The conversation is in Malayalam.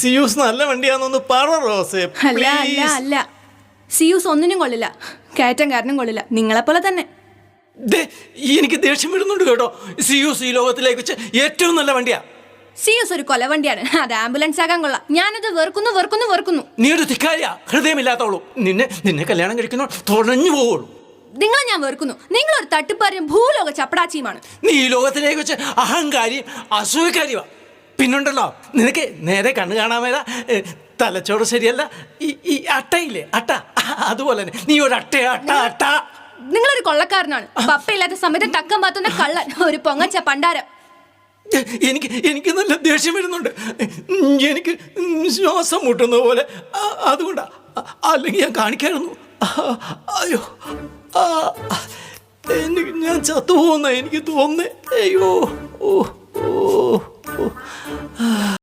സിയൂസ് നല്ല വണ്ടിയാന്നൊന്ന് പറ റോസേ. അല്ല അല്ല അല്ല. സിയൂസ് ഒന്നിനും കൊള്ളില്ല. കയറ്റം കാരണം കൊള്ളില്ല. നിങ്ങളെപ്പോലെ തന്നെ. ദേ, എനിക്ക് ദേഷ്യം വരുന്നുണ്ട് കേട്ടോ. സിയൂസ് ഈ ലോകത്തിലേക്ക് വെച്ച് ഏറ്റവും നല്ല വണ്ടിയാ. സിയൂസ് ഒരു കൊലവണ്ടിയാണ് അത് ആംബുലൻസ് ആകാൻ കൊള്ളാം. ഞാനത് വെറുക്കുന്നു വെറുക്കുന്നു വെറുക്കുന്നു. നീ ഒരു തിക്കാരിയ ഹൃദയമില്ലാത്തോളൂ നിന്നെ നിന്നെ കല്യാണം കഴിക്കുന്ന തുഴഞ്ഞു പോവുള്ളൂ. നിങ്ങളെ ഞാൻ വെറുക്കുന്നു. നിങ്ങളൊരു തട്ടിപ്പാരും ഭൂലോക ചപ്പടാച്ചിയുമാണ്. നീ ഈ ലോകത്തിലേക്ക് വെച്ച് അഹങ്കാരിയും അസൂയക്കാരിയുമാ. പിന്നുണ്ടല്ലോ. നിനക്ക് നേരെ കണ്ണു കാണാൻ മേല. തലച്ചോറ് ശരിയല്ല. ഈ ഈ അട്ടയില്ലേ? അട്ട. അതുപോലെ തന്നെ. നീ ഒരു അട്ട അട്ട അട്ട. നിങ്ങളൊരു കൊള്ളക്കാരനാണ്. പപ്പയില്ലാത്ത സമയത്ത് തക്കം പാത്തുന്ന കള്ളൻ. ഒരു പൊങ്ങച്ച പണ്ടാരം. എനിക്ക് എനിക്ക് നല്ല ദേഷ്യം വരുന്നുണ്ട്. എനിക്ക് ശ്വാസം മുട്ടുന്ന പോലെ. അതുകൊണ്ടാ. അല്ലെങ്കിൽ ഞാൻ കാണിക്കായിരുന്നു. അയ്യോ. എനിക്ക് ഞാൻ ചത്തുപോകുന്ന എനിക്ക് തോന്നുന്നേ. അയ്യോ. ഓ ഓ.